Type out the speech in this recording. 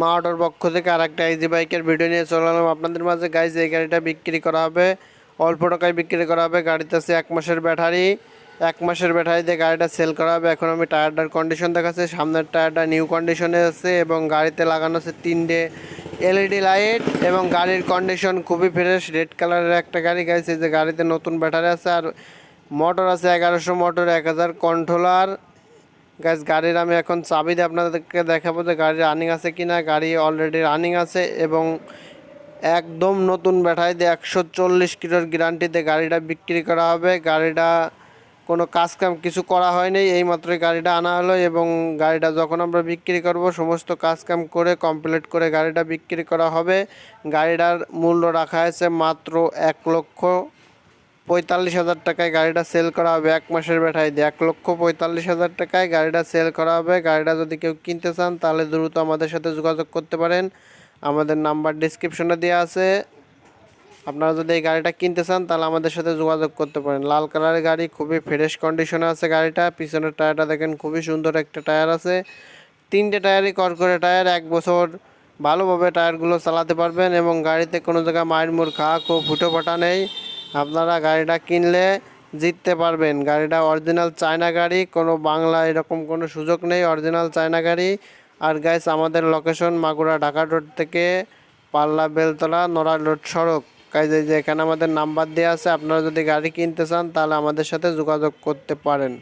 মা পক্ষ থেকে আর একটা ইজি বাইকের ভিডিও নিয়ে চলে এলাম। আপনাদের মাঝে গাইজ এই গাড়িটা বিক্রি করা হবে। অল্প টাকায় বিক্রি করা হবে। গাড়িতে আছে এক মাসের ব্যাটারি এক মাসের ব্যাটারি দিয়ে গাড়িটা সেল করা হবে। এখন আমি টায়ারটার কন্ডিশন দেখাচ্ছি। সামনের টায়ারটা নিউ কন্ডিশনে আছে এবং গাড়িতে লাগানো আছে তিনটে এলইডি লাইট এবং গাড়ির কন্ডিশন খুবই ফ্রেশ রেড কালারের একটা গাড়ি। গাইছে যে গাড়িতে নতুন ব্যাটারি আছে আর মোটর আছে এগারোশো মোটর এক হাজার কন্ট্রোলার গ্যাস গাড়ির আমি এখন চাবি দিয়ে আপনাদেরকে দেখাবো যে গাড়ি রানিং আছে কি না গাড়ি অলরেডি রানিং আছে এবং একদম নতুন ব্যাটারি দিয়ে একশো চল্লিশ কিলোর গ্যারান্টিতে গাড়িটা বিক্রি করা হবে। গাড়িটা কোনো কাজ কাম কিছু করা হয়নি এই মাত্রই গাড়িটা আনা হলো এবং গাড়িটা যখন আমরা বিক্রি করব, সমস্ত কাজ কাম করে কমপ্লিট করে গাড়িটা বিক্রি করা হবে। গাড়িটার মূল্য রাখা হয়েছে মাত্র এক লক্ষ পঁয়তাল্লিশ হাজার টাকায় গাড়িটা সেল করা হবে, এক মাসের ব্যাটারি দিয়ে। এক লক্ষ পঁয়তাল্লিশ হাজার টাকায় গাড়িটা সেল করা হবে। গাড়িটা যদি কেউ কিনতে চান, তাহলে দ্রুত আমাদের সাথে যোগাযোগ করতে পারেন। আমাদের নাম্বার ডিসক্রিপশনে দেওয়া আছে। আপনারা যদি এই গাড়িটা কিনতে চান, তাহলে আমাদের সাথে যোগাযোগ করতে পারেন। লাল কালারের গাড়ি, খুবই ফ্রেশ কন্ডিশনে আছে গাড়িটা। পিছনের টায়ারটা দেখেন, খুবই সুন্দর একটা টায়ার আছে। তিনটে টায়ারই করকরে টায়ার, এক বছর ভালোভাবে টায়ারগুলো চালাতে পারবেন এবং গাড়িতে কোনো জায়গায় মায়ের মুর খাক ও ফুটো ফাটা নেই। আপনারা গাড়িটা কিনলে জিততে পারবেন। গাড়িটা অরিজিনাল চায়না গাড়ি, কোনো বাংলা এরকম কোনো সুযোগ নেই অরিজিনাল চায়না গাড়ি। আর গাইস আমাদের লোকেশন মাগুরা ঢাকা রোড থেকে পাল্লা বেলতলা নড়া রোড সড়ক। গাইজ এই যে এখানে আমাদের নাম্বার দেওয়া আছে, আপনারা যদি গাড়ি কিনতে চান, তাহলে আমাদের সাথে যোগাযোগ করতে পারেন।